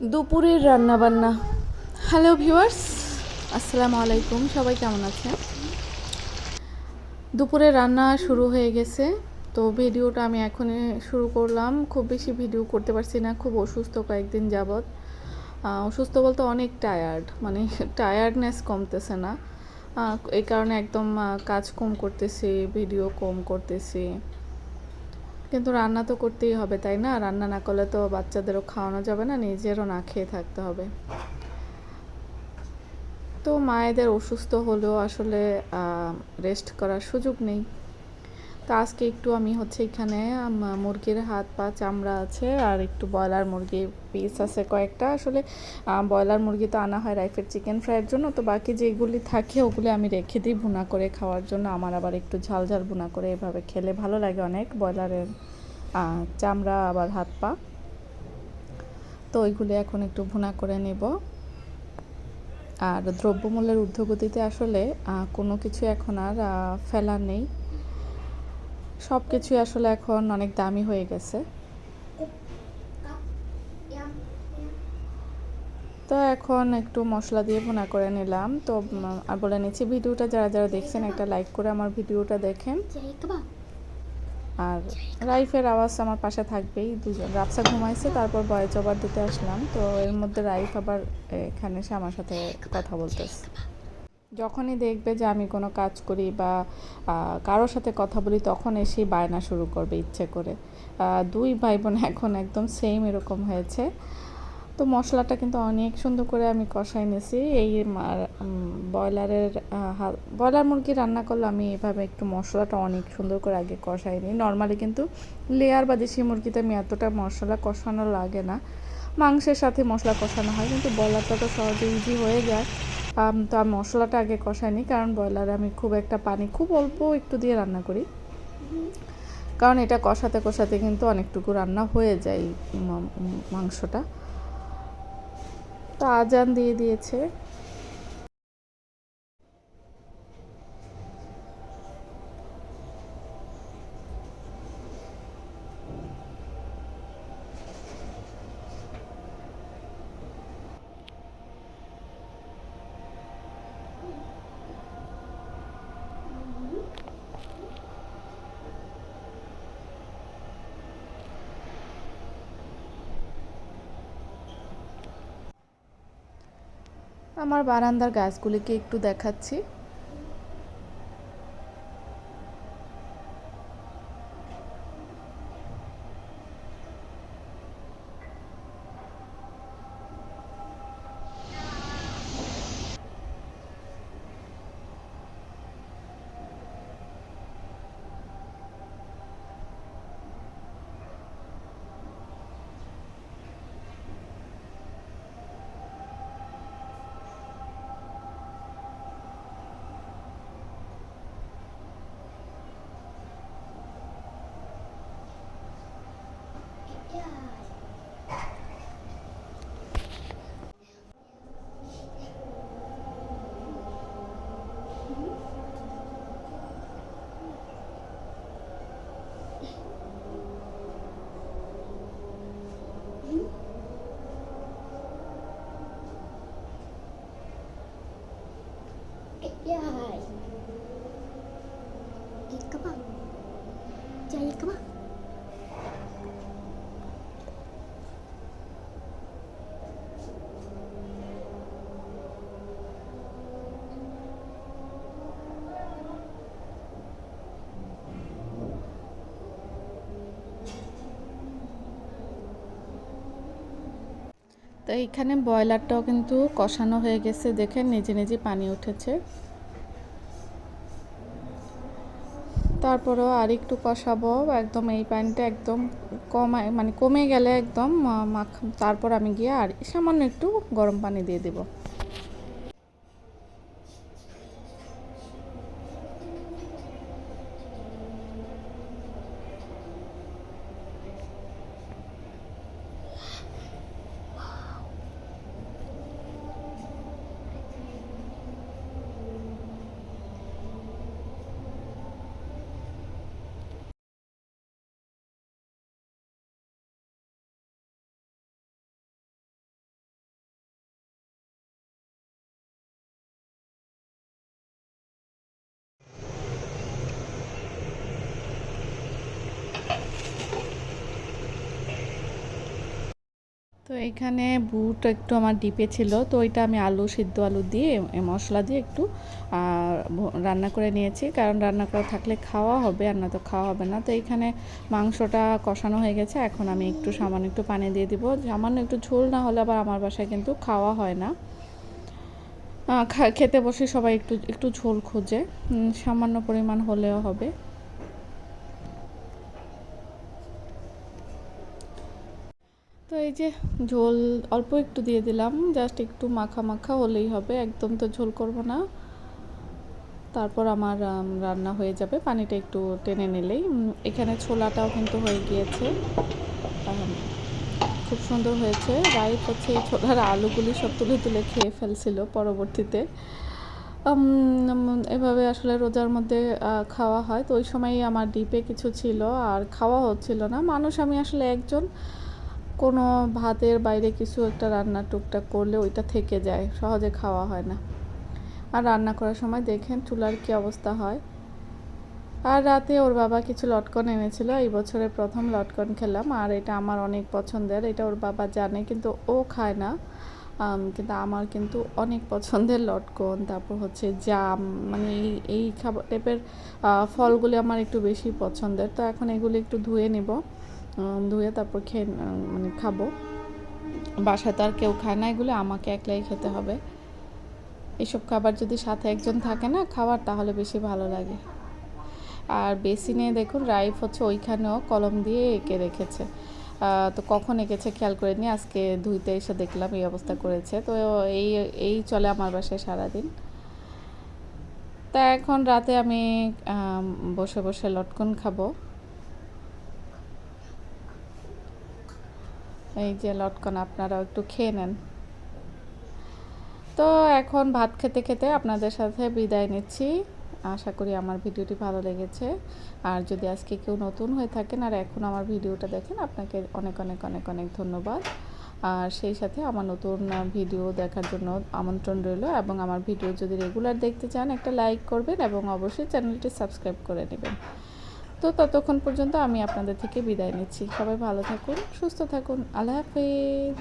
দুপুরের রান্না বান্না হ্যালো ভিউয়ার্স আসসালামু আলাইকুম। সবাই কেমন আছেন? দুপুরে রান্না শুরু হয়ে গেছে। তো ভিডিওটা আমি এখনই শুরু করলাম। খুব বেশি ভিডিও করতে পারছি না। খুব অসুস্থ কয়েকদিন যাবৎ। অসুস্থ বলতে অনেক টায়ার্ড মানে টায়ার্ডনেস কমতেছে না। এই কারণে একদম কাজ কম করতেছি ভিডিও কম করতেছি। কিন্তু রান্না তো করতেই হবে, তাই না? রান্না না করলে তো বাচ্চাদেরও খাওয়ানো যাবে না, নিজেরও না খেয়ে থাকতে হবে। তো মায়েদের অসুস্থ হলেও আসলে রেস্ট করার সুযোগ নেই। তো আজকে একটু আমি হচ্ছে এখানে মুরগির হাত পা চামড়া আছে আর একটু ব্রয়লার মুরগি পিস আছে কয়েকটা। আসলে ব্রয়লার মুরগি তো আনা হয় রাইফের চিকেন ফ্রাইয়ের জন্য, তো বাকি যেগুলি থাকে ওগুলি আমি রেখে দিই ভুনা করে খাওয়ার জন্য। আমার আবার একটু ঝাল ঝাল ভুনা করে এভাবে খেলে ভালো লাগে অনেক ব্রয়লারের চামড়া আবার হাত পা। তো ওইগুলি এখন একটু ভুনা করে নেব। আর দ্রব্যমূল্যের ঊর্ধ্বগতিতে আসলে কোনো কিছু এখন আর ফেলার নেই। সব কিছুই আসলে এখন অনেক দামি হয়ে গেছে। তো এখন একটু মশলা দিয়ে ভুনা করে নিলাম। তো আর বলে নিচ্ছি, ভিডিওটা যারা যারা দেখছেন, একটা লাইক করে আমার ভিডিওটা দেখেন। আর রাইফের আওয়াজ আমার পাশে থাকবেই। দুজন, রাফসা ঘুমাইছে, তারপর বয়স ওভার দিতে আসলাম। তো এর মধ্যে রাইফ আবার এখানে এসে আমার সাথে কথা বলতেছে। যখনই দেখবে যে আমি কোনো কাজ করি বা কারোর সাথে কথা বলি, তখন এসেই বায়না শুরু করবে ইচ্ছে করে। দুই ভাই বোন এখন একদম সেম এরকম হয়েছে। তো মশলাটা কিন্তু অনেক সুন্দর করে আমি কষাই নিয়েছি। এই ব্রয়লারের ব্রয়লার মুরগি রান্না করলে আমি এভাবে একটু মশলাটা অনেক সুন্দর করে আগে কষাই নিই। নর্মালি কিন্তু লেয়ার বা দেশি মুরগিতে আমি এতটা মশলা কষানো লাগে না। মাংসের সাথে মশলা কষানো হয়, কিন্তু ব্রয়লারটা তো সহজে ইজি হয়ে যায়। তো আমি মশলাটা আগে কষাই নিই কারণ ব্রয়লারে আমি খুব একটা পানি, খুব অল্প একটু দিয়ে রান্না করি। কারণ এটা কষাতে কষাতে কিন্তু অনেকটুকু রান্না হয়ে যায় মাংসটা। তো আজান দিয়ে দিয়েছে। আমার বারান্দার গাছগুলিকে একটু দেখাচ্ছি। Các bạn. তো এইখানে ব্রয়লারটাও কিন্তু কষানো হয়ে গেছে দেখেন নিজে নিজে পানি উঠেছে তারপরেও আর একটু কষাবো, একদম এই পানিটা একদম কমায় মানে কমে গেলে একদম মাখ, তারপর আমি গিয়ে আর সামান্য একটু গরম পানি দিয়ে দেবো। তো এখানে বুট একটু আমার ডিপে ছিল, তো ওইটা আমি আলু, সিদ্ধ আলু দিয়ে মশলা দিয়ে একটু রান্না করে নিয়েছি। কারণ রান্না করা থাকলে খাওয়া হবে, আর না তো খাওয়া হবে না। তো এখানে মাংসটা কষানো হয়ে গেছে, এখন আমি একটু সামান্য একটু পানি দিয়ে দিব। সামান্য একটু ঝোল না হলে আবার আমার বাসায় কিন্তু খাওয়া হয় না। খেতে বসে সবাই একটু একটু ঝোল খোঁজে। সামান্য পরিমাণ হলেও হবে। তো এই যে ঝোল অল্প একটু দিয়ে দিলাম জাস্ট একটু মাখা মাখা হলেই হবে, একদম তো ঝোল করব না। তারপর আমার রান্না হয়ে যাবে, পানিটা একটু টেনে নিলেই। এখানে ছোলাটাও কিন্তু হয়ে গিয়েছে। খুব সুন্দর হয়েছে। রাইট হচ্ছে এই ছোলার আলুগুলি সব তুলে তুলে খেয়ে ফেলছিল পরবর্তীতে। এভাবে আসলে রোজার মধ্যে খাওয়া হয়। তো ওই সময় আমার ডিপে কিছু ছিল, আর খাওয়া হচ্ছিল না। মানুষ, আমি আসলে একজন কোনো ভাতের বাইরে কিছু একটা রান্না টুকটাক করলে ওইটা থেকে যায়, সহজে খাওয়া হয় না। আর রান্না করার সময় দেখেন চুলার কি অবস্থা হয়। আর রাতে ওর বাবা কিছু লটকন এনেছিল, এই বছরে প্রথম লটকন খেলাম। আর এটা আমার অনেক পছন্দের, এটা ওর বাবা জানে কিন্তু ও খায় না। কিন্তু আমার কিন্তু অনেক পছন্দের লটকন। তারপর হচ্ছে জাম মানে এই এই খাবার টাইপের ফলগুলি আমার একটু বেশি পছন্দের। তো এখন এগুলি একটু ধুয়ে নিব। ধুয়ে তারপর খেয়ে মানে খাব। বাসায় তো আর কেউ খায় না, এগুলো আমাকে একলাই খেতে হবে। এসব খাবার যদি সাথে একজন থাকে না খাবার তাহলে বেশি ভালো লাগে। আর বেশি বেসিনে দেখুন, রাইফ হচ্ছে ওইখানেও কলম দিয়ে এঁকে রেখেছে। তো কখন এঁকেছে খেয়াল করিনি, আজকে ধুইতে এসে দেখলাম এই অবস্থা করেছে। তো এই এই চলে আমার বাসায় সারাদিন। তা এখন রাতে আমি বসে বসে লটকন খাব। এই যে লটকন, আপনারাও একটু খেয়ে নেন। তো এখন ভাত খেতে খেতে আপনাদের সাথে বিদায় নিচ্ছি। আশা করি আমার ভিডিওটি ভালো লেগেছে। আর যদি আজকে কেউ নতুন হয়ে থাকেন আর এখন আমার ভিডিওটা দেখেন, আপনাকে অনেক অনেক অনেক অনেক ধন্যবাদ। আর সেই সাথে আমার নতুন ভিডিও দেখার জন্য আমন্ত্রণ রইল এবং আমার ভিডিও যদি রেগুলার দেখতে চান, একটা লাইক করবেন এবং অবশ্যই চ্যানেলটি সাবস্ক্রাইব করে নেবেন। তো ততক্ষণ পর্যন্ত আমি আপনাদের থেকে বিদায় নিচ্ছি। সবাই ভালো থাকুন, সুস্থ থাকুন। আল্লাহ হাফেজ।